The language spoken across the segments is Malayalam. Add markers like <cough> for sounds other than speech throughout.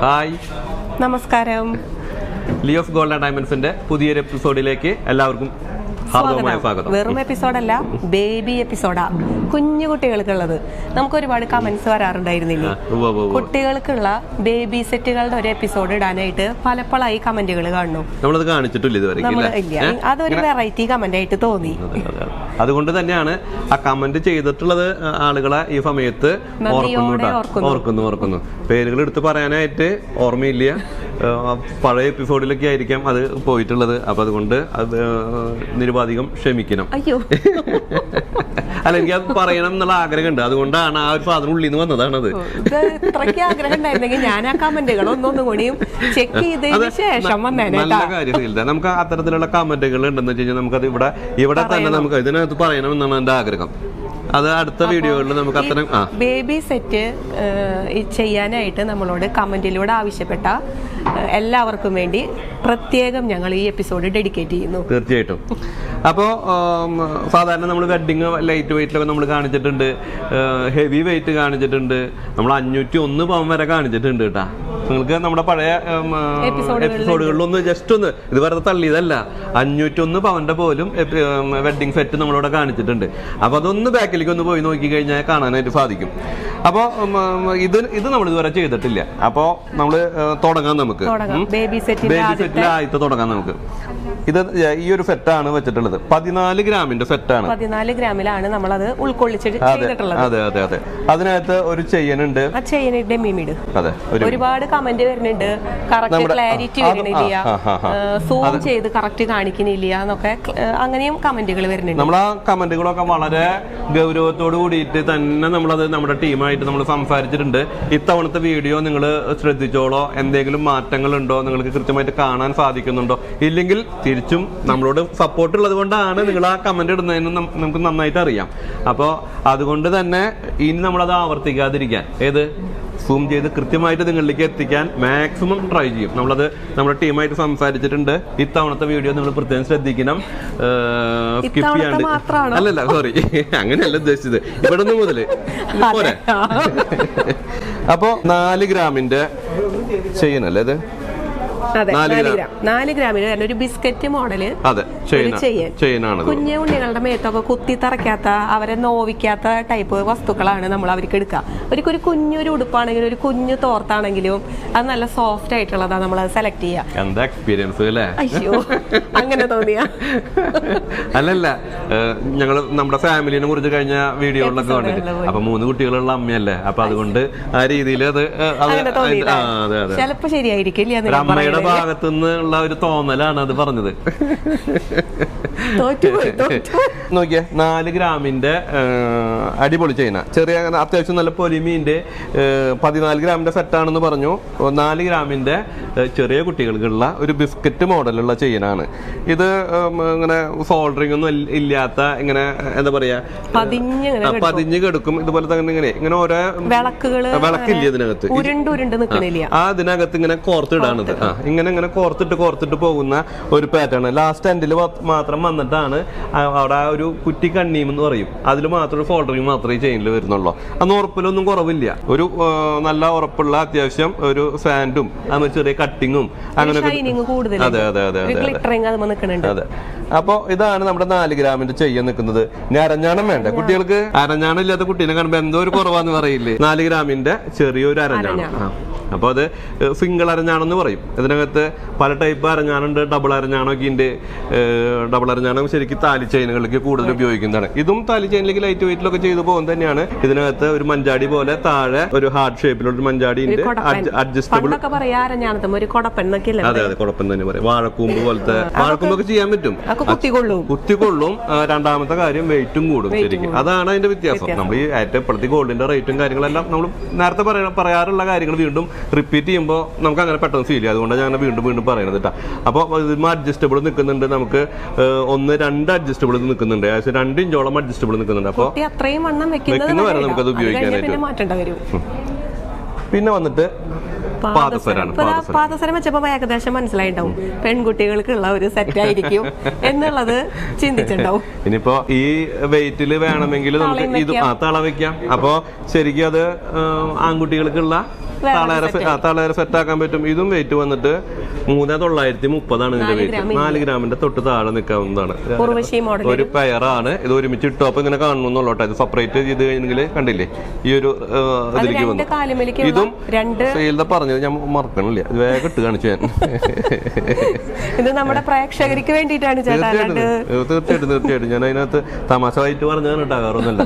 ഹായ്. നമസ്കാരം. ലിയോഫ് ഗോൾഡ് ആൻഡ് ഡയമണ്ട്സിന്റെ പുതിയൊരു എപ്പിസോഡിലേക്ക് എല്ലാവർക്കും ഹാർദവമായ സ്വാഗതം. വെറും എപ്പിസോഡല്ല ബേബി എപ്പിസോഡാ കുഞ്ഞു കുട്ടികൾക്കുള്ളത്. നമുക്ക് ഒരുപാട് കമന്റ്സ് വരാറുണ്ടായിരുന്നില്ലേ. കുട്ടികൾക്കുള്ള ബേബി സെറ്റുകളുടെ ഒരു എപ്പിസോഡ് ഇടാനായിട്ട് പലപ്പോഴായി കമന്റുകൾ കാണുന്നു. നമ്മളത് കാണിച്ചിട്ടില്ല ഇതുവരെ അതൊരു വെറൈറ്റി കമന്റ് ആയിട്ട് തോന്നി. അതുകൊണ്ട് തന്നെയാണ് ആ കമന്റ് ചെയ്തിട്ടുള്ളത് ആളുകളെ ഈ സമയത്ത് ഓർക്കുന്നു. ഓർക്കുന്നു. ഓർക്കുന്നു. പേരുകൾ എടുത്ത് പറയാനായിട്ട് ഓർമ്മയില്ല. പഴയ എപ്പിസോഡിലൊക്കെ ആയിരിക്കാം അത് പോയിട്ടുള്ളത്. അപ്പൊ അതുകൊണ്ട് അത് നിരുപാധികം ക്ഷമിക്കണം. അയ്യോ. <laughs> അല്ല എനിക്ക് അത് പറയണം എന്നുള്ള ആഗ്രഹമുണ്ട്. അതുകൊണ്ടാണ് ആ ഒരു സാധനം ഉള്ളിൽ നിന്ന് വന്നതാണത്. അത് ഇത്രയ്ക്ക് ആഗ്രഹം ഉണ്ടായിരുന്നെങ്കിൽ ഞാൻ ആ കമന്റുകൾ ഒന്നൊന്നും കൂടിയും ചെക്ക് ചെയ്തതിന് ശേഷം വന്നേനെ നല്ല കാര്യമില്ല നമുക്ക് അത്തരത്തിലുള്ള കമന്റുകൾ ഉണ്ടെന്ന് വെച്ചാൽ കഴിഞ്ഞാൽ നമുക്കത് ഇവിടെ ഇവിടെ തന്നെ നമുക്ക് ഇതിനകത്ത് പറയണം എന്നാണ് എന്റെ ആഗ്രഹം. അത് അടുത്ത വീഡിയോകളിൽ നമുക്ക് അത്തരം ബേബി സെറ്റ് ചെയ്യാനായിട്ട് നമ്മളോട് കമന്റിലൂടെ ആവശ്യപ്പെട്ട എല്ലാവർക്കും വേണ്ടി പ്രത്യേകം ഞങ്ങൾ ഈ എപ്പിസോഡ് ഡെഡിക്കേറ്റ് ചെയ്യുന്നു. തീർച്ചയായിട്ടും. അപ്പോൾ സാധാരണ നമ്മൾ വെഡിങ് ലൈറ്റ് വെയിറ്റിലൊക്കെ നമ്മൾ കാണിച്ചിട്ടുണ്ട്. ഹെവി വെയിറ്റ് കാണിച്ചിട്ടുണ്ട്. നമ്മൾ അഞ്ഞൂറ്റി ഒന്ന് പവൻ വരെ കാണിച്ചിട്ടുണ്ട് കേട്ടാ. നിങ്ങൾക്ക് നമ്മുടെ പഴയ എപ്പിസോഡുകളിലൊന്ന് ജസ്റ്റ് ഒന്ന് ഇത് വെറുതെ തള്ളിയതല്ല. അഞ്ഞൂറ്റൊന്ന് പവന്റെ പോലും വെഡിങ് സെറ്റ് നമ്മളിവിടെ കാണിച്ചിട്ടുണ്ട്. അപ്പൊ അതൊന്ന് ബാക്കിലേക്ക് ഒന്ന് പോയി നോക്കി കഴിഞ്ഞാൽ കാണാനായിട്ട് സാധിക്കും. അപ്പോൾ ഇത് ഇത് നമ്മൾ ഇതുവരെ ചെയ്തിട്ടില്ല. അപ്പോൾ നമ്മൾ തുടങ്ങാം നമുക്ക്. ബേബി സെറ്റിൽ ആദ്യത്തെ തുടങ്ങാം നമുക്ക്. ഇത് ഈ ഒരു ഫെറ്റാണ് വെച്ചിട്ടുള്ളത്. പതിനാല് ഗ്രാമിന്റെ ഫെറ്റാണ് പതിനാല് ഗ്രാമിലാണ് നമ്മൾ അത് ചെയ്തിട്ടുള്ളത്. അതെ അതെ അതെ. അതിനകത്ത് ഒരു ചെയ്യനുണ്ട് ആ മിമിഡ് അതെ ഒരുപാട് കമന്റ് വരുന്നുണ്ട്. കറക്റ്റ് ക്ലാരിറ്റി വരുന്നില്ല. സൂം ചെയ്ത് കറക്റ്റ് കാണിക്കുന്നില്ല എന്നൊക്കെ അങ്ങനെയും കമന്റുകൾ വരുന്നുണ്ട്. നമ്മൾ ആ കമന്റുകളൊക്കെ വളരെ ഗൗരവത്തോട് കൂടിയിട്ട് തന്നെ നമ്മളത് നമ്മുടെ ടീമായിട്ട് നമ്മൾ സംസാരിച്ചിട്ടുണ്ട്. ഇത്തവണത്തെ വീഡിയോ നിങ്ങൾ ശ്രദ്ധിച്ചോളോ? എന്തെങ്കിലും മാറ്റങ്ങൾ ഉണ്ടോ നിങ്ങൾക്ക് കൃത്യമായിട്ട് കാണാൻ സാധിക്കുന്നുണ്ടോ? ഇല്ലെങ്കിൽ തിരിച്ചും നമ്മളോട് സപ്പോർട്ട് ഉള്ളത് കൊണ്ടാണ് നിങ്ങൾ ആ കമന്റ് ഇടുന്നതിന് നമുക്ക് നന്നായിട്ട് അറിയാം. അപ്പോൾ അതുകൊണ്ട് തന്നെ ഇനി നമ്മളത് ആവർത്തിക്കാതിരിക്കാൻ. ഏത്? സൂം ചെയ്ത് കൃത്യമായിട്ട് നിങ്ങളിലേക്ക് എത്തിക്കാൻ മാക്സിമം ട്രൈ ചെയ്യും. നമ്മളത് നമ്മുടെ ടീമായിട്ട് സംസാരിച്ചിട്ടുണ്ട്. ഇത്തവണത്തെ വീഡിയോ നിങ്ങൾ പ്രത്യേകം ശ്രദ്ധിക്കണം. സ്കിപ്പ് ചെയ്യാണ്ട്. അല്ലല്ല സോറി <laughs> അങ്ങനെയല്ല ഉദ്ദേശിച്ചത്. ഇവിടെ നിന്ന് മുതൽ. ഇത് പോരെ. <laughs> അപ്പോ നാല് ഗ്രാമിന്റെ ചെയ്യണല്ലേ ഇത്? അതെ നാല് ഗ്രാം. നാല് ഗ്രാമിൽ തന്നെ ഒരു ബിസ്ക്കറ്റ് മോഡൽ അതെ ചെയിന ഒരു ചെയിൻ. ചെയിനാണത് കുഞ്ഞു ഉണ്ണികളുടെ മേത്തൊക്കെ കുത്തി തറയ്ക്കാത്ത അവരെ നോവിക്കാത്ത ടൈപ്പ് വസ്തുക്കളാണ് നമ്മൾ അവർക്ക് എടുക്കുക. അവർക്ക് ഒരു കുഞ്ഞൊരു ഉടുപ്പാണെങ്കിലും ഒരു കുഞ്ഞു തോർത്താണെങ്കിലും അത് നല്ല സോഫ്റ്റ് ആയിട്ടുള്ളതാണ് നമ്മൾ അത് സെലക്ട് ചെയ്യുക. എന്താ എക്സ്പീരിയൻസ് അല്ലേ? അയ്യോ അങ്ങനെ തോന്നിയ. അല്ലല്ല ഞങ്ങൾ നമ്മുടെ ഫാമിലിനെ കുറിച്ച് കഴിഞ്ഞ വീഡിയോകളിലൊക്കെ കണ്ടിട്ട്. അപ്പൊ മൂന്ന് കുട്ടികളുള്ള അമ്മയല്ലേ? അപ്പൊ അതുകൊണ്ട് ആ രീതിയിൽ അത് അത് അതെ ചിലപ്പോ ശരിയായിരിക്കില്ല അമ്മയുടെ പറയുന്നത്. ഭാഗത്തു നിന്നുള്ള ഒരു തോന്നലാണ് അത് പറഞ്ഞത്. നോക്കിയേ നാല് ഗ്രാമിന്റെ അടിപൊളി ചെയ്യുന്ന ചെറിയ അത്യാവശ്യം നല്ല പൊലിമീന്റെ പതിനാല് ഗ്രാമിന്റെ സെറ്റാണെന്ന് പറഞ്ഞു. നാല് ഗ്രാമിന്റെ ചെറിയ കുട്ടികൾക്കുള്ള ഒരു ബിസ്ക്കറ്റ് മോഡലുള്ള ചെയിനാണ്. ഇത് ഇങ്ങനെ സോൾഡറിംഗ് ഒന്നും ഇല്ലാത്ത ഇങ്ങനെ എന്താ പറയാ പതിഞ്ഞ് കിടക്കും. ഇതുപോലെ തന്നെ ഇങ്ങനെ ഇങ്ങനെ ഓരോ വിളക്കുകൾ വിളക്കില്ല ഇതിനകത്ത്? ആ അതിനകത്ത് ഇങ്ങനെ കോർത്തിടാണിത്. ആ ഇങ്ങനെ ഇങ്ങനെ കോർത്തിട്ട് കോർത്തിട്ട് പോകുന്ന ഒരു പാറ്റേൺ ലാസ്റ്റ് എൻഡിൽ മാത്രം വന്നിട്ടാണ് അവിടെ ആ ഒരു കുറ്റി കണ്ണീം എന്ന് പറയും. അതിൽ മാത്രം ഒരു ഫോൾഡറിങ് മാത്രമേ ചെയിനിൽ വരുന്നുള്ളൂ. അന്ന് ഉറപ്പിലൊന്നും കുറവില്ല. ഒരു നല്ല ഉറപ്പുള്ള അത്യാവശ്യം ഒരു സാൻഡും അങ്ങനെ ചെറിയ കട്ടിങ്ങും കൂടുതൽ അതെ അതെ അതെ അതെ അതെ. ഗ്ലിറ്ററിങ് അത് നിൽക്കുന്നുണ്ട് അതെ. അപ്പൊ ഇതാണ് നമ്മുടെ നാല് ഗ്രാമിന്റെ ചെയ്യാൻ നിൽക്കുന്നത്. ഇനി അരഞ്ഞാണം വേണ്ട കുട്ടികൾക്ക്? അരഞ്ഞാണം ഇല്ലാത്ത കുട്ടീനെ കാണുമ്പോ എന്തോ ഒരു കുറവാന്ന് പറയില്ലേ? നാല് ഗ്രാമിന്റെ ചെറിയൊരു അരഞ്ഞാണം. ആ. അപ്പൊ അത് സിംഗിൾ അരഞ്ഞാണെന്ന് പറയും. ഇതിനകത്ത് പല ടൈപ്പ് അരഞ്ഞാണുണ്ട്. ഡബിൾ അരഞ്ഞാണൊക്കെ ഇതിന്റെ ഡബിൾ അരഞ്ഞാണം ശരിക്കും താലി ചെയിനുകളിലേക്ക് കൂടുതൽ ഉപയോഗിക്കുന്നതാണ്. ഇതും താലി ചെയിനിലേക്ക് ലൈറ്റ് വെയിറ്റിലൊക്കെ ചെയ്തു പോകുന്നത് തന്നെയാണ്. ഇതിനകത്ത് ഒരു മഞ്ചാടി പോലെ താഴെ ഒരു ഹാർഡ് ഷേപ്പിലുള്ള ഒരു മഞ്ചാടി ഉണ്ട്. അഡ്ജസ്റ്റബിൾ അതെ അതെ കുഴപ്പം തന്നെ പറയാം. വാഴക്കൂമ്പ് പോലത്തെ വാഴക്കൂമ്പൊക്കെ ചെയ്യാൻ പറ്റും. കുത്തിക്കൊള്ളും. കുത്തിക്കൊള്ളും. രണ്ടാമത്തെ കാര്യം വെയിറ്റും കൂടും ശരിക്കും. അതാണ് അതിന്റെ വ്യത്യാസം. നമ്മൾ ഈ ഏറ്റവും ഇപ്പോഴത്തെ ഗോൾഡിന്റെ റേറ്റും കാര്യങ്ങളെല്ലാം നമ്മൾ നേരത്തെ പറയാറുള്ള കാര്യങ്ങൾ വീണ്ടും റിപ്പീറ്റ് ചെയ്യുമ്പോൾ നമുക്ക് അങ്ങനെ പെട്ടെന്ന് ഫീൽ ചെയ്യും. അതുകൊണ്ടാണ് ഞാൻ വീണ്ടും വീണ്ടും പറയുന്നത് കേട്ടോ അപ്പോൾ ഇതിന് അഡ്ജസ്റ്റബിൾ നിൽക്കുന്നുണ്ട്. നമുക്ക് ഒന്ന് രണ്ട് അഡ്ജസ്റ്റബിൾ നിൽക്കുന്നുണ്ട്. ഏകദേശം രണ്ട് ഇഞ്ചോളം അഡ്ജസ്റ്റബിൾ നിൽക്കുന്നുണ്ട്. അപ്പോൾ അത്രയും വണ്ണം വെക്കുന്നത് വെക്കുന്ന വരെ നമുക്ക് നമുക്കത് ഉപയോഗിക്കാനായിട്ട് പിന്നെ മാറ്റേണ്ട വരും. പിന്നെ വന്നിട്ട് പാദസരാണ് പാദസരം വെച്ചപ്പോ ഏകദേശം മനസ്സിലായിണ്ടാവും പെൺകുട്ടികൾക്കുള്ള ഒരു സെറ്റ് <laughs> ആയിരിക്കും എന്നുള്ളത് ചിന്തിച്ചിണ്ടാവും <laughs> ഇനിയിപ്പോ ഈ വെയിറ്റിൽ വേണമെങ്കിൽ നമുക്ക് ഇത് തള വെക്കാം. അപ്പോ ശരിക്കും അത് ആൺകുട്ടികൾക്കുള്ള തളേര സെറ്റ് ആക്കാൻ പറ്റും. ഇതും വെയിറ്റ് വന്നിട്ട് മൂന്ന് തൊള്ളായിരത്തി മുപ്പതാണ് ഇതിന്റെ വെയിറ്റ് നാല് ഗ്രാമിന്റെ തൊട്ട് താഴെ നിൽക്കാവുന്നതാണ്. ഒരു പെയറാണ് ഇത് ഒരുമിച്ച് ഇട്ടോ. ഇട്ടോപ്പ് ഇങ്ങനെ കാണുന്നുള്ളൂ കേട്ടോ. ഇത് സെപ്പറേറ്റ് ചെയ്ത് കഴിഞ്ഞെങ്കിൽ കണ്ടില്ലേ? ഈ ഒരു ഇതിലേക്ക് വന്നു. ഇതും രണ്ട് സെയിൽത പറഞ്ഞത് ഞാൻ മറക്കണില്ല. ഇത് വേഗം ഇട്ട് കാണിച്ചു ഞാൻ. <laughs> ഇത് നമ്മുടെ പ്രേക്ഷകർക്ക് വേണ്ടിയിട്ടാണ് തീർച്ചയായിട്ടും തീർച്ചയായിട്ടും ഞാൻ അതിനകത്ത് തമാശമായിട്ട് പറഞ്ഞതാണ് ഉണ്ടാകാറൊന്നുമില്ല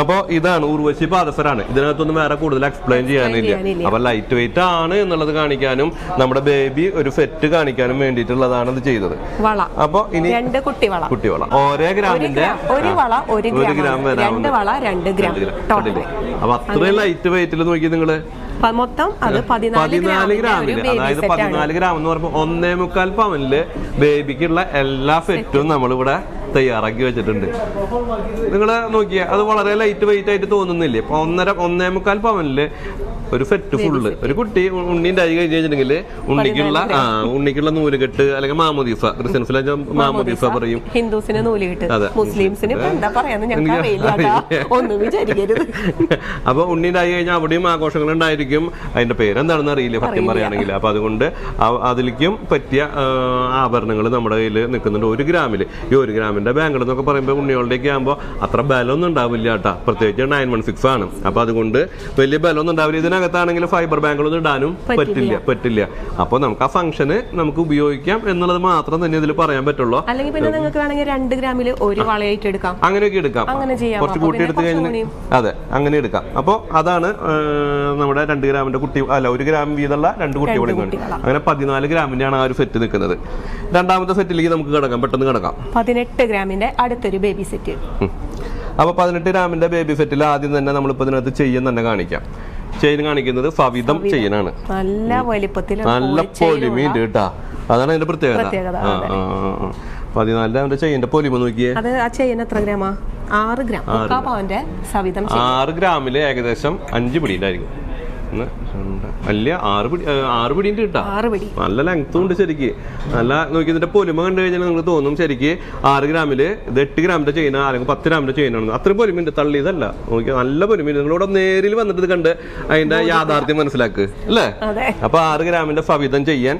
അപ്പൊ ഇതാണ് ഉർവശി പാദസരാണ്. ഇതിനകത്തൊന്നും വേറെ കൂടുതൽ എക്സ്പ്ലെയിൻ ചെയ്യാനില്ല. അപ്പൊ ലൈറ്റ് വെയിറ്റ് ആണ് എന്നുള്ളത് കാണിക്കാനും നമ്മുടെ ബേബി ഒരു ഫെറ്റ് കാണിക്കാനും വേണ്ടിയിട്ടുള്ളതാണ് ഇത് ചെയ്തത്. വള. അപ്പൊ ഇനി രണ്ട് കുട്ടി വള. കുട്ടിവള ഓരോ ഒരു ഗ്രാമിന്റെ ഒരു വള ഒരു ഗ്രാം വരാം രണ്ട് വള രണ്ട് ഗ്രാം? അപ്പൊ അത്രയും ലൈറ്റ് വെയിറ്റിൽ നോക്കി നിങ്ങൾ? മൊത്തം അത് പതിനാല് ഗ്രാമിന് അതായത് പതിനാല് ഗ്രാം എന്ന് പറയുമ്പോൾ ഒന്നേ മുക്കാൽ പവനിൽ ബേബിക്കുള്ള എല്ലാ സെറ്റും നമ്മളിവിടെ തയ്യാറാക്കി വെച്ചിട്ടുണ്ട്. നിങ്ങൾ നോക്കിയേ അത് വളരെ ലൈറ്റ് വെയിറ്റ് ആയിട്ട് തോന്നുന്നില്ലേ? ഇപ്പൊ ഒന്നര ഒന്നേ മുക്കാൽ പവനിൽ ഒരു സെറ്റ് ഫുള്ള് ഒരു കുട്ടി ഉണ്ണിന്റെ അരി കഴിഞ്ഞ് കഴിഞ്ഞിട്ടുണ്ടെങ്കിൽ ഉണ്ണിക്കുള്ള ആ ഉണ്ണിക്കുള്ള നൂലുകെട്ട് അല്ലെങ്കിൽ മാമോദീസ ക്രിസ്ത്യൻസിലെ മാമോദീസ. പറയും. ഹിന്ദുസിന് നൂലുകെട്ട്. കിട്ടും അതെ. മുസ്ലിംസിന് എന്താ പറയാന്ന്. ഒന്നും വിചാരിക്കരുത്. അപ്പൊ ഉണ്ണിന്റെ അരി കഴിഞ്ഞാൽ അവിടെയും ആഘോഷങ്ങൾ ഉണ്ടായിരിക്കും. അതിന്റെ പേരെന്താണെന്ന് അറിയില്ല സത്യം പറയുകയാണെങ്കിൽ. അപ്പൊ അതുകൊണ്ട് അതിലേക്കും പറ്റിയ ആഭരണങ്ങൾ നമ്മുടെ കയ്യിൽ നിൽക്കുന്നുണ്ട് ഒരു ഗ്രാമിൽ. ഈ ഒരു ഗ്രാമിന്റെ ബാങ്കിൾ എന്നൊക്കെ പറയുമ്പോൾ ഉണ്ണികളുടെയൊക്കെ ആകുമ്പോൾ അത്ര ബലമൊന്നും ഉണ്ടാവില്ല കേട്ടാ. പ്രത്യേകിച്ച് നയൻ വൺ സിക്സ് ആണ്. അപ്പൊ അതുകൊണ്ട് വലിയ ബലമൊന്നും ഉണ്ടാവില്ല. ഇതിനകത്താണെങ്കിൽ ഫൈബർ ബാങ്കുകളൊന്നും ഇടാനും പറ്റില്ല. പറ്റില്ല അപ്പോൾ നമുക്ക് ആ ഫംഗ്ഷന് നമുക്ക് ഉപയോഗിക്കാം എന്നുള്ളത് മാത്രം തന്നെ ഇതിൽ പറയാൻ പറ്റുള്ളൂ. അല്ലെങ്കിൽ പിന്നെ നിങ്ങൾക്ക് വേണമെങ്കിൽ രണ്ട് ഗ്രാമിൽ ഒരു വളയായിട്ട് എടുക്കാം. അങ്ങനെയൊക്കെ എടുക്കാം. അങ്ങനെ ചെയ്യാം. കുറച്ച് കൂട്ടി എടുത്തു കഴിഞ്ഞാൽ അതെ അങ്ങനെ എടുക്കാം. അപ്പോൾ അതാണ് നമ്മുടെ രണ്ട് ഗ്രാമിന്റെ കുട്ടി അല്ല ഒരു ഗ്രാം വീതമുള്ള രണ്ട് കുട്ടി വിളിക്കുന്നത് കുട്ടികളാ. അങ്ങനെ പതിനാല് ഗ്രാമിന്റെയാണ് ആ ഒരു സെറ്റ് നിൽക്കുന്നത്. രണ്ടാമത്തെ സെറ്റിലേക്ക് നമുക്ക് കിടക്കാം പെട്ടെന്ന് കിടക്കാം. പതിനെട്ട് ഗ്രാമിന്റെ അടുത്തൊരു ബേബി സെറ്റ് അപ്പോൾ അപ്പൊ പതിനെട്ട് ഗ്രാമിന്റെ ബേബി സെറ്റിൽ ആദ്യം തന്നെ നമ്മളിപ്പോ ഇതിനകത്ത് ചെയിൻ തന്നെ കാണിക്കാം. ചെയിൻ കാണിക്കുന്നത് ഫവിതം ചെയിനാണ്. നല്ല വലിപ്പത്തിൽ നല്ല പൊലിമയുണ്ട് കേട്ടാ. അതാണ് അതിന്റെ പ്രത്യേകത. പതിനാലിന്റെ അവന്റെ ചെയിന്റെ പൊലിമ നോക്കിയേ. അത് ആ ചെയിൻ എത്ര ഗ്രാമാ? ആറ് ഗ്രാം. ആറ് ഗ്രാമിൽ ഏകദേശം അഞ്ച് പിടിയിലായിരിക്കും ഒന്ന് രണ്ട്. വലിയ ആറ് പിടി ആറ് കിട്ടാ. ആറ് പിടി. നല്ല ലെങ്ത്തും ഉണ്ട് ശരിക്ക്. നല്ല നോക്കി ഇതിന്റെ പൊലിമ കണ്ടു കഴിഞ്ഞാൽ നിങ്ങൾ തോന്നും ശരിക്ക് ആറ് ഗ്രാമിൽ ഇത് എട്ട് ഗ്രാമിന്റെ ചെയിന അല്ലെങ്കിൽ പത്ത് ഗ്രാമിന്റെ ചെയിനാണ് അത്രയും തള്ളി തള്ളിയതല്ല നോക്കി നല്ല പൊലിമുണ്ട് നിങ്ങളിവിടെ നേരിൽ വന്നിട്ട് ഇത് കണ്ട് അതിന്റെ യാഥാർത്ഥ്യം മനസ്സിലാക്ക്. അല്ലേ? അപ്പൊ ആറ് ഗ്രാമിന്റെ സവിധം ചെയ്യാൻ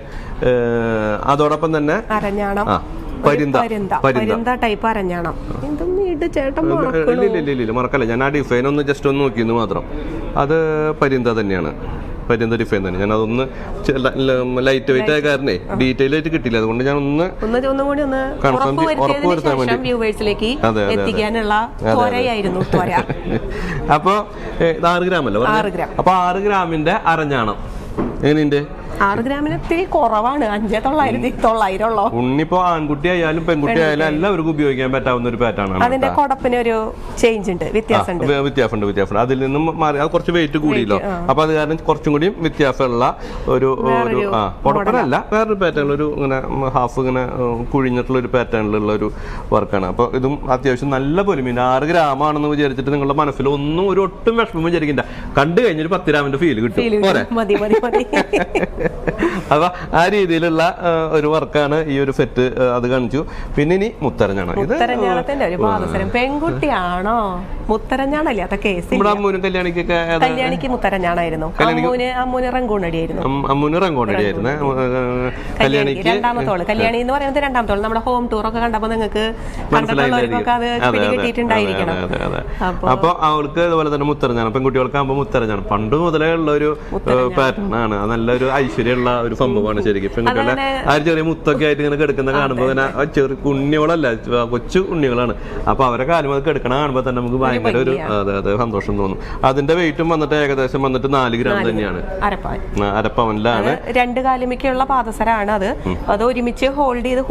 അതോടൊപ്പം തന്നെ അരഞ്ഞാണം. ആ പരിന്ത. ടൈപ്പ് അരഞ്ഞാണം. മറക്കല്ല. ഞാൻ ആ ഡിഫൈൻ ഒന്ന് ജസ്റ്റ് ഒന്ന് നോക്കിയെന്ന് മാത്രം. അത് പരിന്ത തന്നെയാണ്. പരിന്ത ഡിഫൈൻ തന്നെ. ഞാൻ അതൊന്ന് ലൈറ്റ് വെയിറ്റ് ആയ കാരണേ ഡീറ്റെയിൽ ആയിട്ട് കിട്ടില്ല അതുകൊണ്ട് ഞാൻ ഒന്ന് കൺഫേം ഉറപ്പ് വരുത്താൻ വേണ്ടി. അതെ, അതെ, <laughs> അപ്പൊ ആറ് ഗ്രാം. അല്ലേ. അപ്പൊ ആറ് ഗ്രാമിന്റെ അരഞ്ഞാണം. എങ്ങനെയുണ്ട്? ആറ് ഗ്രാമിന് ഇത്തിരി കുറവാണ്. അഞ്ചേ തൊള്ളായിരത്തി തൊള്ളായിരം ഉള്ളോ? ഉണ്ണിപ്പോ ആൺകുട്ടി ആയാലും പെൺകുട്ടി ആയാലും എല്ലാവർക്കും ഉപയോഗിക്കാൻ പറ്റാവുന്ന ഒരു പാറ്റേൺ ആണ് അതിന്റെ കൊടപ്പിന് ഒരു ചേഞ്ച് ഉണ്ട്. വ്യത്യാസമുണ്ട്. വ്യത്യാസം വ്യത്യാസമുണ്ട് വ്യത്യാസമുണ്ട്. അതിൽ നിന്നും മാറി അത് കുറച്ച് വെയിറ്റ് കൂടിയല്ലോ. അപ്പൊ അത് കാരണം കുറച്ചും കൂടി വ്യത്യാസമുള്ള ഒരു ഒരു ആ കുഴപ്പമില്ല വേറൊരു പാറ്റേൺ ഒരു ഇങ്ങനെ ഹാഫ് ഇങ്ങനെ കുഴിഞ്ഞിട്ടുള്ള ഒരു പാറ്റേണിലുള്ള ഒരു വർക്കാണ് അപ്പൊ ഇതും അത്യാവശ്യം നല്ല പൊലിമീൻ ആറ് ഗ്രാമാണെന്ന് വിചാരിച്ചിട്ട് നിങ്ങളുടെ മനസ്സിൽ ഒന്നും ഒരു ഒട്ടും വിഷമം വിചാരിക്കില്ല കണ്ടു കഴിഞ്ഞൊരു പത്ത് ഗ്രാമിന്റെ ഫീൽ കിട്ടും. പോരെ? <laughs> <laughs> അപ്പൊ ആ രീതിയിലുള്ള ഒരു വർക്കാണ് ഈ ഒരു സെറ്റ് അത് കാണിച്ചു. പിന്നെ ഇനി മുത്തരഞ്ഞാണ്. മുത്തരഞ്ഞാണത്തിന്റെ ഒരു പാദസരം പെൺകുട്ടിയാണോ? മുത്തരഞ്ഞാണല്ലേ? അതൊക്കെ കേസ് നമ്മുടെ അമ്മൂനും കല്യാണിക്കൊക്കെ ഏതാ? കല്യാണിക്ക് മുത്തരഞ്ഞാണായിരുന്നു. അമ്മൂന് അമ്മൂന് റങ്കൂണടിയായിരുന്നു അം- അമ്മൂന് റങ്കോണ്ടടിയായിരുന്നേ കല്യാണിക്ക് കല്യാണിക്ക് രണ്ടാമത്തോൾ കല്യാണി എന്ന് പറയുന്നത് രണ്ടാമത്തോൾ നമ്മുടെ ഹോം ടൂർ ഒക്കെ കണ്ടപ്പോ നിങ്ങൾക്ക് കണ്ടിട്ടുള്ളവർക്കൊക്കെ അത്. അപ്പൊ അവൾക്ക് ഇതുപോലെ തന്നെ മുത്തരഞ്ഞാണ്. പെൺകുട്ടികൾക്കാകുമ്പോൾ മുത്തരഞ്ഞാണ്. പണ്ട് മുതലേ ഉള്ള ഒരു പാറ്റേൺ ആണ്. നല്ലൊരു നല്ലൊരു ഐശ്വര്യമുള്ള ഒരു സംഭവമാണ് ശരിക്കും. പെൺകുട്ടികളെ ആ ഒരു ചെറിയ മുത്തൊക്കെ ആയിട്ട് ഇങ്ങനെ കിടക്കുന്ന കാണുമ്പോൾ തന്നെ ആ ചെറിയ കുഞ്ഞുങ്ങളല്ല കൊച്ചു കുഞ്ഞുങ്ങളാണ്. അപ്പൊ അവരെ കാലം അത് കിടക്കണ കാണുമ്പോൾ തന്നെ നമുക്ക് ഭയങ്കര ഒരു അതെ അതെ സന്തോഷം തോന്നും. അതിന്റെ വെയിറ്റും വന്നിട്ട് ഏകദേശം വന്നിട്ട് നാല് ഗ്രാം തന്നെയാണ്. അരപ്പവനിലാണ്. രണ്ട് കാലുമിക്കുള്ള പാദസരാണ് അത്. അത് ഒരുമിച്ച് ഹോൾഡ് ചെയ്ത്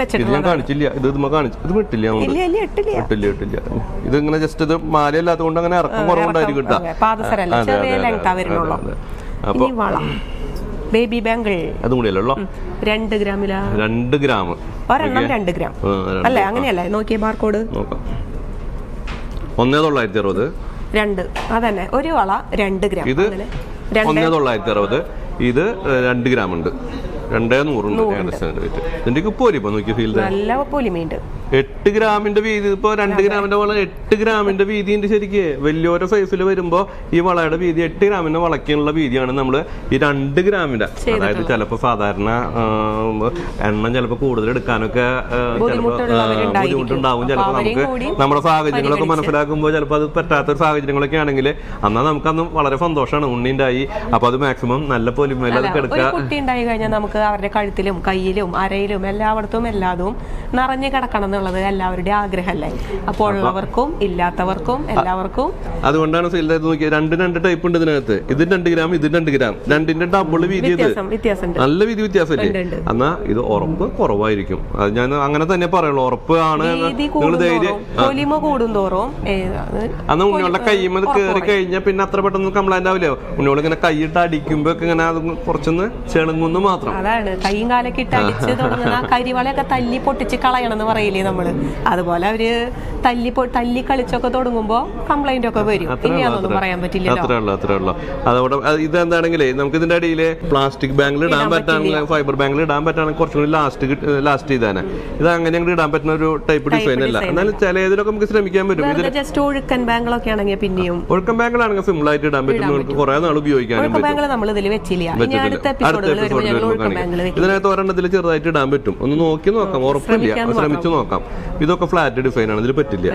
വെച്ചിട്ടുള്ളത് ഞാൻ കാണിച്ചില്ല. ഇത് കാണിച്ചു ഇത് വിട്ടില്ല ഇട്ടില്ല. ഇട്ടില്ല ഇത് ഇങ്ങനെ ജസ്റ്റ് ഇത് മാലയല്ലാത്തതുകൊണ്ട് അങ്ങനെ ഇറക്കം കുറവുണ്ടായിരിക്കും കേട്ടോ. പാദസരല്ല. ചെറിയ ലെങ്താ വരുന്നുള്ളൂ. അപ്പൊ ബേബി ബാങ്കിൾ അതും കൂടി അല്ലല്ലോ രണ്ട് ഗ്രാമിലാ? രണ്ട് ഗ്രാം. ഒരെണ്ണം രണ്ട് ഗ്രാം. അല്ലേ അങ്ങനെയല്ലേ? നോക്കിയ ബാർകോഡ് ഒന്നേ തൊള്ളായിരത്തി അറുപത് രണ്ട്. അതന്നെ. ഒരു വള രണ്ട് ഗ്രാം. ഇത് ഒന്നേ തൊള്ളായിരത്തി അറുപത് ഇത് രണ്ട് ഗ്രാം ഉണ്ട് രണ്ടേ നൂറുണ്ട് ഇതിന്റെ ഇപ്പൊ നോക്കി ഫീൽ നല്ല പൊലിമയുണ്ട് എട്ട് ഗ്രാമിന്റെ വീതി ഇപ്പൊ രണ്ട് ഗ്രാമിന്റെ വള എട്ട് ഗ്രാമിന്റെ വീതി ഉണ്ട് ശരിക്ക്. വലിയോരോ സൈസിൽ വരുമ്പോ ഈ വളയുടെ വീതി എട്ട് ഗ്രാമിന്റെ വളയ്ക്കാനുള്ള വീതിയാണ് നമ്മൾ ഈ രണ്ട് ഗ്രാമിന്റെ. അതായത് ചിലപ്പോ സാധാരണ എണ്ണം ചിലപ്പോ കൂടുതൽ എടുക്കാനൊക്കെ. ബുദ്ധിമുട്ടുണ്ടാവും. ചിലപ്പോ നമുക്ക് നമ്മുടെ സാഹചര്യങ്ങളൊക്കെ മനസ്സിലാക്കുമ്പോൾ ചിലപ്പോൾ അത് പറ്റാത്ത സാഹചര്യങ്ങളൊക്കെ ആണെങ്കിൽ എന്നാൽ നമുക്കന്ന് വളരെ സന്തോഷമാണ് ഉണ്ണിണ്ടായി അപ്പൊ അത് മാക്സിമം നല്ല പൊലിമയിൽ അത് കിടക്കുക കുട്ടി ഉണ്ടായി കഴിഞ്ഞാൽ നമുക്ക് അവരുടെ കഴുത്തിലും കയ്യിലും അരയിലും എല്ലായിടത്തും എല്ലാതും നിറഞ്ഞു കിടക്കണം എന്നുള്ളത് എല്ലാവരുടെയും ആഗ്രഹമല്ലേ? അപ്പോൾ ഉള്ളവർക്കും ഇല്ലാത്തവർക്കും എല്ലാവർക്കും അതുകൊണ്ടാണ് നോക്കിയത് രണ്ട് രണ്ട് ടൈപ്പ് ഉണ്ട് ഇതിനകത്ത്. ഇതിന് രണ്ട് ഗ്രാം ഇതിന് രണ്ട് ഗ്രാം രണ്ടിന്റെ ഡബിൾ വീതി വ്യത്യാസം നല്ല വീതി വ്യത്യാസമില്ലേ? ഉണ്ട്. എന്നാ ഇത് ഉറപ്പ് കുറവായിരിക്കും. അത് ഞാൻ അങ്ങനെ തന്നെ പറയുള്ളൂ ഉറപ്പ് ആണ് പൊലിമ കൂടുന്തോറും അന്ന് ഉണ്ണിയോളുടെ കൈമത് കയറി കഴിഞ്ഞാൽ പിന്നെ അത്ര പെട്ടെന്ന് കംപ്ലൈന്റ് ആവില്ല? ഉണ്ണിയോൾ ഇങ്ങനെ കൈയിട്ട് അടിക്കുമ്പോ ഇങ്ങനെ അത് കുറച്ചൊന്ന് ചെളുങ്ങുന്നു മാത്രം. അതാണ്. കൈയും കാലൊക്കെ ഇട്ട് അടിച്ച് തുടങ്ങുന്ന ആ കരിവളയൊക്കെ തല്ലി പൊട്ടിച്ച് കളയണം എന്ന് പറയില്ലേ നമ്മൾ. അതുപോലെ അവർ തല്ലി തല്ലി കളിച്ചൊക്കെ തുടങ്ങുമ്പോ കംപ്ലൈന്റ് ഒക്കെ വരും. ഇനി അതൊന്നും പറയാൻ പറ്റില്ല അത്രേ ഉള്ളൂ അത്രേ ഉള്ളൂ. ഇതെന്താണെങ്കിലേ നമുക്ക് ഇതിന്റെ അടിയിൽ പ്ലാസ്റ്റിക് ബാങ്കിൽ ഇടാൻ പറ്റാണെങ്കിൽ ഫൈബർ ബാങ്കിൽ ഇടാൻ പറ്റാണെങ്കിൽ കുറച്ചുകൂടി ലാസ്റ്റ് ലാസ്റ്റ് ചെയ്താനെ. ഇത് അങ്ങനെ അങ്ങോട്ട് ഇടാൻ പറ്റുന്ന ഒരു ടൈപ്പ് ഡിസൈൻ അല്ല. എന്നാലും ചില ഇതിലൊക്കെ നമുക്ക് ശ്രമിക്കാൻ പറ്റും. ജസ്റ്റ് ഒഴുക്കൻ ബാങ്കിലൊക്കെ ആണെങ്കിൽ പിന്നെയും ഒഴുക്കൻ ബാങ്കിലാണെങ്കിൽ സിമ്പിൾ ആയിട്ട് ഇടാൻ പറ്റും. കുറെ നാൾ ഉപയോഗിക്കാൻ പറ്റും. നമ്മൾ ഇതിൽ വെച്ചില്ല. അടുത്ത എപ്പിസോഡുകൾ വരുമ്പോൾ ഞങ്ങൾ ഒഴുക്കൻ ഇതിനകത്ത് ഒരെണ്ണത്തിൽ ചെറുതായിട്ട് ഇടാൻ പറ്റും. ഒന്ന് നോക്കി നോക്കാം ഉറപ്പില്ല. ശ്രമിച്ചു നോക്കാം. ഇതൊക്കെ ഫ്ലാറ്റ് ഡിസൈൻ ആണ് ഇതിൽ പറ്റില്ല.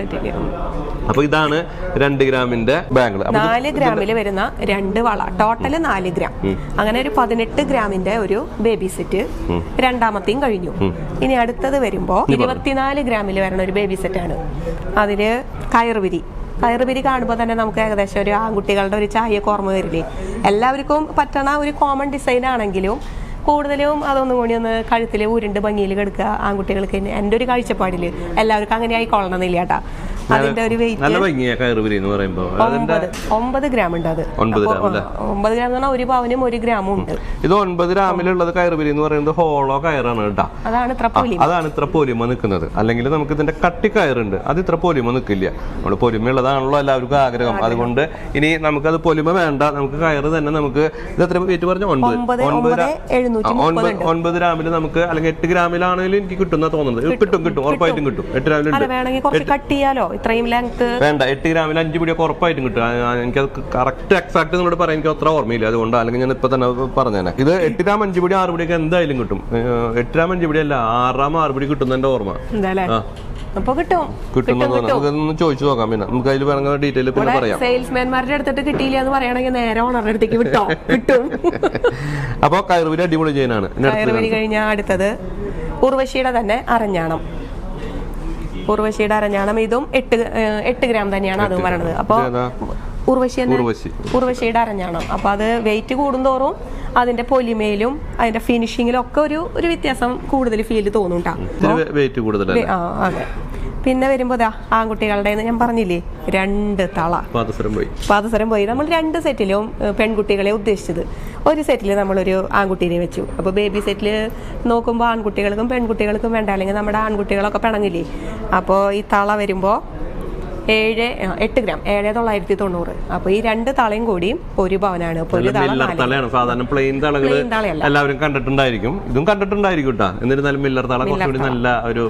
അപ്പൊ ഇതാണ് രണ്ട് ഗ്രാമിന്റെ ബാങ്കിൾ നാല് ഗ്രാമിൽ വരുന്ന രണ്ട് വള. ടോട്ടൽ നാല് ഗ്രാം. അങ്ങനെ ഒരു പതിനെട്ട് ഗ്രാമിന്റെ ഒരു ബേബി സെറ്റ് രണ്ടാമത്തെയും കഴിഞ്ഞു. ഇനി അടുത്തത് വരുമ്പോ ഇരുപത്തിനാല് ഗ്രാമിൽ വരുന്ന ഒരു ബേബി സെറ്റ് ആണ്. അതിൽ കയറുവിരി കയറുപിരി കാണുമ്പോൾ തന്നെ നമുക്ക് ഏകദേശം ഒരു ആൺകുട്ടികളുടെ ഒരു ചായയൊക്കെ ഓർമ്മ വരില്ലേ? എല്ലാവർക്കും പറ്റണ ഒരു കോമൺ ഡിസൈൻ ആണെങ്കിലും കൂടുതലും അതൊന്നും കൂടി ഒന്ന് കഴുത്തിൽ ഊരിണ്ട് ഭംഗിയിൽ കിടക്കുക ആൺകുട്ടികൾക്ക് എന്റെ ഒരു കാഴ്ചപ്പാടിൽ എല്ലാവർക്കും അങ്ങനെ ആയിക്കൊള്ളണമെന്നില്ല കേട്ടാ. അതിന്റെ ഒരു വെയിറ്റ് ഒമ്പത് ഗ്രാം ഉണ്ട് അത്. ഒമ്പത് ഗ്രാം എന്ന് പറഞ്ഞാൽ ഒരു പവനും ഒരു ഗ്രാമും ഉണ്ട്. ഇത് ഒൻപത് ഗ്രാമിലുള്ളത് കയറുപിരി എന്ന് പറയുന്നത് ഹോളോ കയറാണ് കേട്ടോ. അതാണ് ഇത്ര അതാണ് ഇത്ര പൊലിമ നിൽക്കുന്നത് അല്ലെങ്കിൽ നമുക്ക് ഇതിന്റെ കട്ടി കയറുണ്ട്. അത് ഇത്ര പൊലിമ നിൽക്കില്ല നമ്മൾ പൊലിമയുള്ളതാണല്ലോ എല്ലാവർക്കും ആഗ്രഹം. അതുകൊണ്ട് ഇനി നമുക്കത് പൊലിമ വേണ്ട. നമുക്ക് കയറ് തന്നെ നമുക്ക് ഇത് എത്ര വെയിറ്റ് പറഞ്ഞു? ഒൻപത്. ഒൻപത് ഒൻപത് ഗ്രാമിൽ നമുക്ക് അല്ലെങ്കിൽ എട്ട് ഗ്രാമിലാണെങ്കിലും എനിക്ക് കിട്ടുന്ന തോന്നുന്നത്. കിട്ടും കിട്ടും ഉറപ്പായിട്ടും കിട്ടും. എട്ട് ഗ്രാമിലുണ്ട്. വേണമെങ്കിൽ കട്ട് ചെയ്യാലോ? ഇത്രയും ലെങ്ത് വേണ്ട എട്ട് ഗ്രാമിൽ അഞ്ച് പിടിയൊക്കെ ഉറപ്പായിട്ടും കിട്ടും. എനിക്ക് അത് കറക്റ്റ് എക്സാക്ട് നിങ്ങളോട് പറയാൻ എനിക്ക് അത്ര ഓർമ്മയില്ല. അതുകൊണ്ട് അല്ലെങ്കിൽ ഞാൻ ഇപ്പൊ തന്നെ പറഞ്ഞേനെ. ഇത് എട്ട് ഗ്രാം അഞ്ച് പിടി ആറ് പിടിയൊക്കെ എന്തായാലും കിട്ടും. എട്ട് ഗ്രാം അഞ്ച് പിടി അല്ല ആറാം ആറ് പിടി കിട്ടും എന്റെ ഓർമ്മ. അപ്പൊ കിട്ടും. കിട്ടുന്ന നമുക്കൊന്ന് ചോദിച്ചു നോക്കാം പിന്നെ. നമുക്ക് അതിൽ പറയുന്ന ഡീറ്റെയിൽ പിന്നെ പറയാം. സെയിൽസ്മാൻമാരുടെ അടുത്തിട്ട് കിട്ടിയില്ല എന്ന് പറയണെങ്കിൽ നേരെ ഓണറുടെ അടുത്തേക്ക് വിട്ടോ. കിട്ടും. <laughs> അപ്പൊ കയറുവിന് അടിപൊളി ചെയ്യാനാണ് കയറുവരി കഴിഞ്ഞാൽ അടുത്തത്. ഉർവശിയുടെ തന്നെ അരഞ്ഞാണം. ഉർവശിയുടെ അരഞ്ഞാണം ഇതും എട്ട് എട്ട് ഗ്രാം തന്നെയാണ് അതും പറയണത്. അപ്പൊ ഏതാ? ഉർവശി ഉർവശിയുടെ അരഞ്ഞാണം. അപ്പൊ അത് വെയിറ്റ് കൂടുന്തോറും അതിന്റെ പൊലിമയിലും അതിന്റെ ഫിനിഷിങ്ങിലും ഒക്കെ ഒരു ഒരു വ്യത്യാസം കൂടുതൽ ഫീൽ തോന്നുന്നുണ്ടാകും വെയിറ്റ് ആ അതെ. പിന്നെ വരുമ്പോ ആൺകുട്ടികളുടെ ഞാൻ പറഞ്ഞില്ലേ രണ്ട് തള. പാദസരം പോയി. പാദസരം പോയി. നമ്മൾ രണ്ട് സെറ്റിലും പെൺകുട്ടികളെ ഉദ്ദേശിച്ചത്. ഒരു സെറ്റിൽ നമ്മളൊരു ആൺകുട്ടീനെ വെച്ചു. അപ്പോൾ ബേബി സെറ്റിൽ നോക്കുമ്പോൾ ആൺകുട്ടികൾക്കും പെൺകുട്ടികൾക്കും വേണ്ട. അല്ലെങ്കിൽ നമ്മുടെ ആൺകുട്ടികളൊക്കെ പിണങ്ങില്ലേ? അപ്പോൾ ഈ തള വരുമ്പോൾ ഏഴ് എട്ട് ഗ്രാം. ഏഴ് തൊള്ളായിരത്തി തൊണ്ണൂറ്. അപ്പോൾ ഈ രണ്ട് തളയും കൂടി ഒരു പവനാണ്. അപ്പോൾ ഒരു തളയാണ്. സാധാരണ പ്ലെയിൻ തളകൾ എല്ലാവരും കണ്ടിട്ടുണ്ടായിരിക്കും. ഇതും കണ്ടിട്ടുണ്ടായിരിക്കും കേട്ടോ. എന്നിരുന്നാലും മില്ലർ തള കുറച്ചുകൂടി നല്ല ഒരു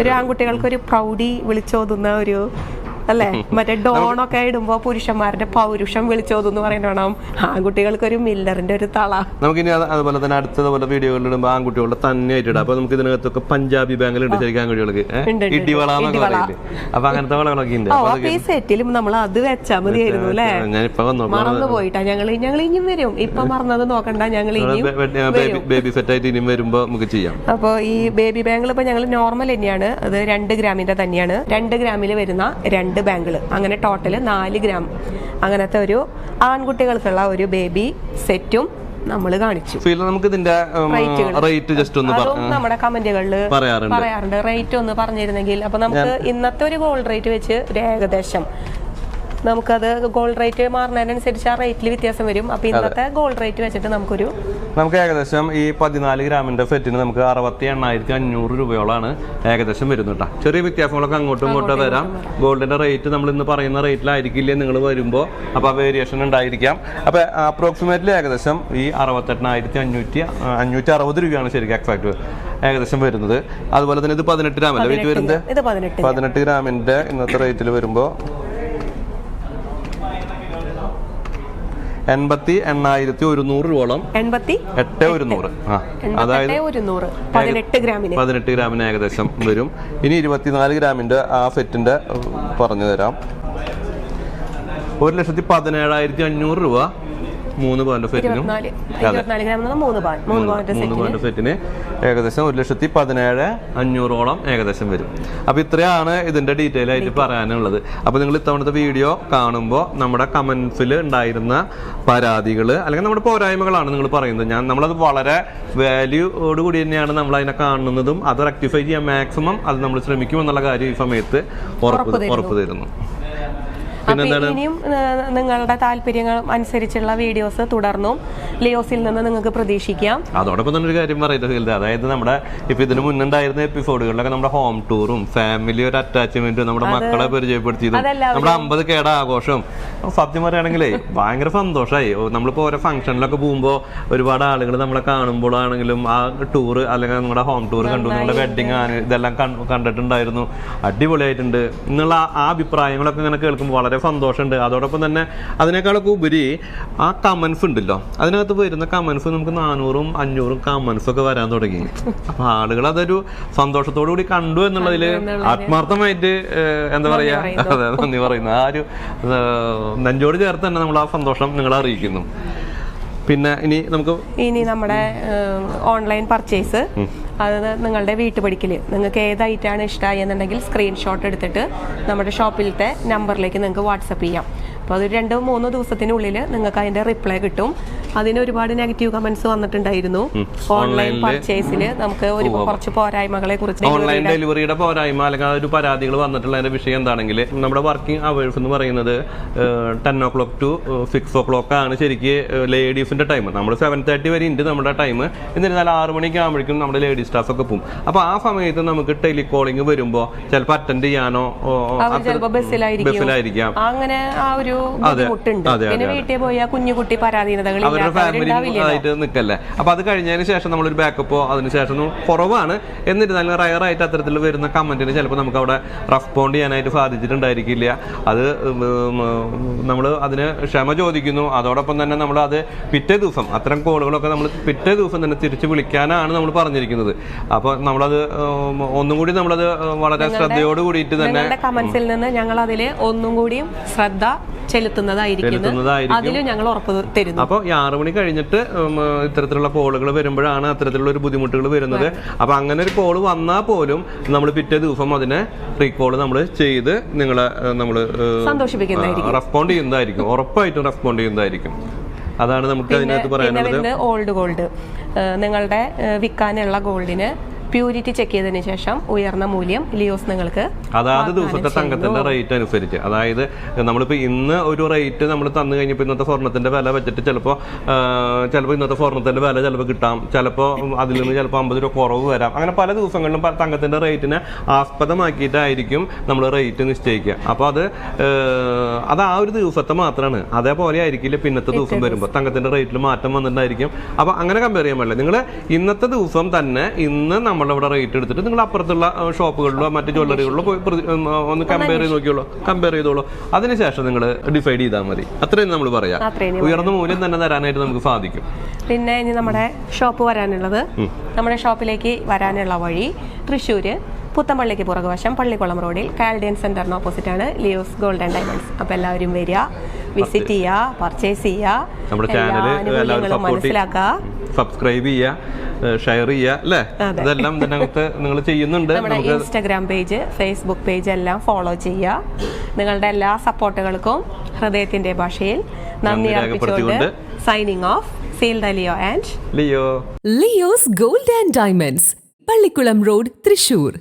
ഒരു ആൺകുട്ടികൾക്ക് ഒരു പ്രൗഢി വിളിച്ചോതുന്ന ഒരു അല്ലേ? <laughs> മറ്റേ ഡോണൊക്കെ ഇടുമ്പോ പുരുഷന്മാരുടെ പൗരുഷം വിളിച്ചോതെന്ന് പറയണം ആൺകുട്ടികൾക്ക് ഒരു മില്ലറിന്റെ ഒരു തള. നമുക്കിനി അത് അതുപോലെ തന്നെ അടുത്തതുപോലെ വീഡിയോകളിൽ ഇടുമ്പോൾ ആൺകുട്ടികളുടെ തന്നെ ആയിട്ട് അപ്പൊ നമുക്ക് ഇതിനകത്തൊക്കെ പഞ്ചാബി ബാങ്കിലുണ്ട് ശരിക്കും ആൺകുട്ടികൾക്ക്. ഇടിവള അപ്പൊ അങ്ങനത്തെ വളകളൊക്കെ ഉണ്ട്. ഈ സെറ്റിലും നമ്മൾ അത് വെച്ചാ മതിയായിരുന്നു അല്ലേ? മറന്നു പോയിട്ടാ. ഞങ്ങൾ ഞങ്ങൾ ഇനിയും വരും. ഇപ്പൊ മറന്നത് നോക്കണ്ട. ഞങ്ങൾ ഇനിയും ബേബി ബേബി സെറ്റ് ആയിട്ട് ഇനിയും വരുമ്പോ നമുക്ക് ചെയ്യാം. അപ്പോൾ ഈ ബേബി ബാങ്കിൾ ഇപ്പൊ ഞങ്ങൾ നോർമൽ തന്നെയാണ്. അത് രണ്ട് ഗ്രാമിന്റെ തന്നെയാണ്. രണ്ട് ഗ്രാമിൽ വരുന്ന രണ്ട് ബാങ്കിൾ. അങ്ങനെ ടോട്ടൽ നാല് ഗ്രാം അങ്ങനത്തെ ഒരു ആൺകുട്ടികൾക്കുള്ള ഒരു ബേബി സെറ്റും നമ്മൾ കാണിച്ചു. നമുക്ക് ഇതിന്റെ റേറ്റ് ജസ്റ്റ് ഒന്ന് നമ്മുടെ കമന്റുകളിൽ പറയാറുണ്ട്. പറയാറുണ്ട്. റേറ്റ് ഒന്ന് പറഞ്ഞിരുന്നെങ്കിൽ. അപ്പൊ നമുക്ക് ഇന്നത്തെ ഒരു ഗോൾഡ് റേറ്റ് വെച്ച് ഒരു ഏകദേശം നമുക്കത് ഗോൾഡ് റേറ്റ് മാറുന്നതിനനുസരിച്ച് ആ റേറ്റിൽ വ്യത്യാസം വരും. അപ്പൊ ഇന്നത്തെ ഗോൾഡ് റേറ്റ് വെച്ചിട്ട് നമുക്കൊരു നമുക്ക് ഏകദേശം ഈ പതിനാല് ഗ്രാമിന്റെ സെറ്റിന് നമുക്ക് അറുപത്തി എണ്ണായിരത്തി അഞ്ഞൂറ് രൂപയോളാണ് ഏകദേശം വരുന്നത് കേട്ടോ. ചെറിയ വ്യത്യാസങ്ങളൊക്കെ അങ്ങോട്ടും ഇങ്ങോട്ടും വരാം. ഗോൾഡിന്റെ റേറ്റ് നമ്മൾ ഇന്ന് പറയുന്ന റേറ്റിലായിരിക്കില്ലേ നിങ്ങൾ വരുമ്പോൾ അപ്പോൾ വേരിയേഷൻ ഉണ്ടായിരിക്കാം. അപ്പോൾ അപ്രോക്സിമേറ്റ്ലി ഏകദേശം ഈ അറുപത്തെണ്ണായിരത്തി അഞ്ഞൂറ്റി അഞ്ഞൂറ്റി അറുപത് രൂപയാണ് ശരിക്കും എക്സാക്ട് ഏകദേശം വരുന്നത്. അതുപോലെ തന്നെ ഇത് പതിനെട്ട് ഗ്രാമല്ലേ വെയിറ്റ് വരുന്നത്? പതിനെട്ട് ഗ്രാമിന്റെ ഇന്നത്തെ റേറ്റിൽ വരുമ്പോൾ എൺപത്തി എണ്ണായിരത്തി ഒരുന്നൂറ് രൂപയോളം. എൺപത്തി എട്ട് ഒരുന്നൂറ്. ആ അതായത് പതിനെട്ട് ഗ്രാമിന്. പതിനെട്ട് ഗ്രാമിന് ഏകദേശം വരും. ഇനി ഇരുപത്തിനാല് ഗ്രാമിന്റെ ആ സെറ്റിന്റെ പറഞ്ഞു തരാം. ഒരു ലക്ഷത്തി പതിനേഴായിരത്തി അഞ്ഞൂറ് രൂപ. മൂന്ന് പാവന്റെ മൂന്ന് സെറ്റിന് ഏകദേശം ഒരു ലക്ഷത്തി പതിനേഴ് അഞ്ഞൂറോളം ഏകദേശം വരും. അപ്പൊ ഇത്രയാണ് ഇതിന്റെ ഡീറ്റെയിൽ ആയിട്ട് പറയാനുള്ളത്. അപ്പൊ നിങ്ങൾ ഇത്തവണത്തെ വീഡിയോ കാണുമ്പോൾ നമ്മുടെ കമന്റ്സിൽ ഉണ്ടായിരുന്ന പരാതികൾ അല്ലെങ്കിൽ നമ്മുടെ പോരായ്മകളാണ് നിങ്ങൾ പറയുന്നത്. ഞാൻ നമ്മളത് വളരെ വാല്യൂയോട് കൂടി തന്നെയാണ് നമ്മൾ അതിനെ കാണുന്നതും അത് റെക്ടിഫൈ ചെയ്യാൻ മാക്സിമം അത് നമ്മൾ ശ്രമിക്കും എന്നുള്ള കാര്യം ഈ സമയത്ത് ഉറപ്പ് ഉറപ്പ് തരുന്നു. ഇനിയും നിങ്ങളുടെ താല്പര്യങ്ങൾ അനുസരിച്ചുള്ള വീഡിയോസ് തുടർന്നും ലിയോസിൽ നിന്ന് നിങ്ങൾക്ക് പ്രതീക്ഷിക്കാം. അതോടൊപ്പം തന്നെ ഒരു കാര്യം പറയുന്നത് അതായത് നമ്മുടെ ഇപ്പൊ ഇതിന് മുന്നുണ്ടായിരുന്ന എപ്പിസോഡുകളിലൊക്കെ നമ്മുടെ ഹോം ടൂറും ഫാമിലി ഒരു അറ്റാച്ച്മെന്റും നമ്മുടെ മക്കളെ പരിചയപ്പെടുത്തി നമ്മുടെ അമ്പത് കേട ആഘോഷം. സത്യം പറയുകയാണെങ്കിലേ ഭയങ്കര സന്തോഷമായി നമ്മളിപ്പോ ഓരോ ഫംഗ്ഷനിലൊക്കെ പോകുമ്പോൾ ഒരുപാട് ആളുകൾ നമ്മളെ കാണുമ്പോഴാണെങ്കിലും ആ ടൂർ അല്ലെങ്കിൽ നമ്മുടെ ഹോം ടൂർ കണ്ടു നിങ്ങളുടെ വെഡിങ് ആണ് ഇതെല്ലാം കണ്ടിട്ടുണ്ടായിരുന്നു. അടിപൊളിയായിട്ടുണ്ട്. എന്നുള്ള ആ അഭിപ്രായങ്ങളൊക്കെ ഇങ്ങനെ കേൾക്കുമ്പോൾ വളരെ സന്തോഷമുണ്ട്. അതോടൊപ്പം തന്നെ അതിനേക്കാളൊക്കെ ഉപരി ആ കമൻസ് ഉണ്ടല്ലോ. അതിനകത്ത് വരുന്ന കമൻസ് നമുക്ക് നാനൂറും അഞ്ഞൂറും കമൻസ് ഒക്കെ വരാൻ തുടങ്ങി. അപ്പൊ ആളുകൾ അതൊരു സന്തോഷത്തോടു കൂടി കണ്ടു എന്നുള്ളതിൽ ആത്മാർത്ഥമായിട്ട് എന്താ പറയാ? അതെ നന്ദി പറയുന്നു. ആ ഒരു നെഞ്ചോട് ചേർത്ത് തന്നെ നമ്മൾ ആ സന്തോഷം നിങ്ങൾ അറിയിക്കുന്നു. പിന്നെ ഇനി നമുക്ക് ഇനി നമ്മുടെ ഓൺലൈൻ പർച്ചേസ് അത് നിങ്ങളുടെ വീട്ടുപടിക്കൽ നിങ്ങൾക്ക് ഏതായിട്ടാണ് ഇഷ്ടമായെന്നുണ്ടെങ്കിൽ ഇഷ്ടമായി എന്നുണ്ടെങ്കിൽ സ്ക്രീൻഷോട്ട് എടുത്തിട്ട് നമ്മുടെ ഷോപ്പിലത്തെ നമ്പറിലേക്ക് നിങ്ങൾക്ക് വാട്സപ്പ് ചെയ്യാം. അപ്പോൾ അത് രണ്ടോ മൂന്നോ ദിവസത്തിനുള്ളിൽ നിങ്ങൾക്ക് അതിന്റെ റിപ്ലൈ കിട്ടും. അതിന് ഒരുപാട് നെഗറ്റീവ് കമന്റ്സ് വന്നിട്ടുണ്ടായിരുന്നു. ഓൺലൈൻ പർച്ചേസിൽ നമുക്ക് ഒരു കുറച്ച് പോരായ്മകളെ കുറിച്ച് ഓൺലൈൻ ഡെലിവറിയുടെ പോരായ്മ അല്ലെങ്കിൽ ഒരു പരാതികൾ വന്നിട്ടുള്ള വിഷയം എന്താണെങ്കിൽ നമ്മുടെ വർക്കിംഗ് അവേഴ്സ് എന്ന് പറയുന്നത് ten o'clock to six o'clock ആണ് ശരിക്ക് ലേഡീസിന്റെ ടൈം നമ്മൾ സെവൻ തേർട്ടി വരെ ഉണ്ട് നമ്മുടെ ടൈം എന്നിരുന്നാൽ ആറ് മണിക്ക് ആകുമ്പോഴേക്കും നമ്മുടെ ലേഡീസ് സ്റ്റാഫ് ഒക്കെ പോകും അപ്പൊ ആ സമയത്ത് നമുക്ക് ടെലികോളിംഗ് വരുമ്പോ ചിലപ്പോൾ അറ്റൻഡ് ചെയ്യാനോ ബസ്സിലായിരിക്കാം. അങ്ങനെ ആ ഒരു വീട്ടിൽ പോയ കുഞ്ഞുകുട്ടി കുഞ്ഞു കുട്ടി പരാധീനതകൾ അവരുടെ ഫാമിലി ആയിട്ട് നിൽക്കല്ലേ അപ്പൊ അത് കഴിഞ്ഞതിന് ശേഷം നമ്മളൊരു ബാക്കപ്പോ അതിനുശേഷം കുറവാണ്. എന്നിരുന്നാലും റയർ ആയിട്ട് അത്തരത്തിൽ വരുന്ന കമന്റിന് ചിലപ്പോൾ നമുക്ക് അവിടെ റെസ്പോണ്ട് ചെയ്യാനായിട്ട് സാധിച്ചിട്ടുണ്ടായിരിക്കില്ല. അത് നമ്മൾ അതിന് ക്ഷമ ചോദിക്കുന്നു. അതോടൊപ്പം തന്നെ നമ്മൾ അത് പിറ്റേ ദിവസം അത്തരം കോളുകളൊക്കെ നമ്മൾ പിറ്റേ ദിവസം തന്നെ തിരിച്ചു വിളിക്കാനാണ് നമ്മൾ പറഞ്ഞിരിക്കുന്നത്. അപ്പോൾ നമ്മളത് ഒന്നും കൂടി നമ്മളത് വളരെ ശ്രദ്ധയോട് കൂടിയിട്ട് തന്നെ കമന്റ്സിൽ നിന്ന് ഞങ്ങൾ അതിൽ ഒന്നും കൂടിയും ശ്രദ്ധ ചെലുത്തുന്നതായിരിക്കും. ചെലുത്തുന്നതായിരിക്കും. ഞങ്ങൾ ഉറപ്പ് തരുന്നു. അപ്പോൾ ഈ ആറ് മണി കഴിഞ്ഞിട്ട് ഇത്തരത്തിലുള്ള കോളുകൾ വരുമ്പോഴാണ് അത്തരത്തിലുള്ള ഒരു ബുദ്ധിമുട്ടുകൾ വരുന്നത്. അപ്പൊ അങ്ങനെ ഒരു കോൾ വന്നാൽ പോലും നമ്മൾ പിറ്റേ ദിവസം അതിനെ റീകോൾ നമ്മൾ ചെയ്ത് നിങ്ങളെ നമ്മൾ റെസ്പോണ്ട് ചെയ്യുന്നതായിരിക്കും. ഉറപ്പായിട്ടും റെസ്പോണ്ട് ചെയ്യുന്നതായിരിക്കും. അതാണ് നമുക്ക് അതിനകത്ത് പറയാനുള്ളത്. ഓൾഡ് ഗോൾഡ് നിങ്ങളുടെ വിൽക്കാനുള്ള ഗോൾഡിന് പ്യൂരിറ്റി ചെക്ക് ചെയ്തതിന് ശേഷം ഉയർന്ന മൂല്യം ലിയോസ് നിങ്ങൾക്ക് അതാത് ദിവസത്തെ തങ്കത്തിന്റെ റേറ്റ് അനുസരിച്ച്. അതായത് നമ്മളിപ്പോ ഇന്ന് ഒരു റേറ്റ് നമ്മൾ തന്നു കഴിഞ്ഞപ്പോൾ ഇന്നത്തെ സ്വർണത്തിന്റെ വില വെച്ചിട്ട് ചിലപ്പോൾ ചിലപ്പോൾ ഇന്നത്തെ സ്വർണത്തിന്റെ വില ചിലപ്പോൾ കിട്ടാം. ചിലപ്പോൾ അതിൽ നിന്ന് ചിലപ്പോൾ അമ്പത് രൂപ കുറവ് വരാം. അങ്ങനെ പല ദിവസങ്ങളിലും പല തങ്കത്തിന്റെ റേറ്റിനെ ആസ്പദമാക്കിയിട്ടായിരിക്കും നമ്മൾ റേറ്റ് നിശ്ചയിക്കുക. അപ്പോൾ അത് അത് ആ ഒരു ദിവസത്തെ മാത്രമാണ് അതേപോലെ ആയിരിക്കില്ല പിന്നത്തെ ദിവസം വരുമ്പോൾ തങ്കത്തിന്റെ റേറ്റിൽ മാറ്റം വന്നിട്ടുണ്ടായിരിക്കും. അപ്പോൾ അങ്ങനെ കമ്പയർ ചെയ്യാൻ പാടില്ല നിങ്ങൾ ഇന്നത്തെ ദിവസം തന്നെ ഇന്ന് നമ്മളിവിടെ റേറ്റ് എടുത്തിട്ട് നിങ്ങൾ അപ്പുറത്തുള്ള ഷോപ്പുകളിലോ മറ്റ് ജ്വല്ലറികളിലോ പോയി ഒന്ന് കമ്പയർ ചെയ്ത് നോക്കിയോളൂ. കമ്പയർ ചെയ്തോളൂ. അതിനുശേഷം നിങ്ങൾ ഡിസൈഡ് ചെയ്താൽ മതി. അത്രയും നമ്മൾ പറയാം. ഉയർന്ന മൂല്യം തന്നെ തരാനായിട്ട് നമുക്ക് സാധിക്കും. പിന്നെ ഇനി നമ്മുടെ ഷോപ്പ് വരാനുള്ളത്. നമ്മുടെ ഷോപ്പിലേക്ക് വരാനുള്ള വഴി തൃശ്ശൂര് പുത്തമ്പള്ളിക്ക് പുറകുവശം പള്ളിക്കുളം റോഡിൽ കാൽഡിയൻ സെന്ററിന് ഓപ്പോസിറ്റ് ആണ് ലിയോസ് ഗോൾഡ് ആൻഡ് ഡയമണ്ട്സ് അപ്പൊ എല്ലാവരും വരിക വിസിറ്റ് ചെയ്യുക പർച്ചേസ് ചെയ്യുക. മനസ്സിലാക്കുക. സബ്സ്ക്രൈബ് ചെയ്യുക ഷെയർ ചെയ്യുക അല്ലേ? ഇതെല്ലാം ഇതിനകത്ത് നിങ്ങൾ ചെയ്യുന്നുണ്ട്. നമ്മുടെ ഇൻസ്റ്റാഗ്രാം പേജ് ഫേസ്ബുക്ക് പേജ് എല്ലാം ഫോളോ ചെയ്യുക. നിങ്ങളുടെ എല്ലാ സപ്പോർട്ടുകൾക്കും ഹൃദയത്തിന്റെ ഭാഷയിൽ നന്ദി അർപ്പിച്ചുകൊണ്ട് signing off seal Leo and Leo. Leo's gold and diamonds Pallikulam road Thrissur.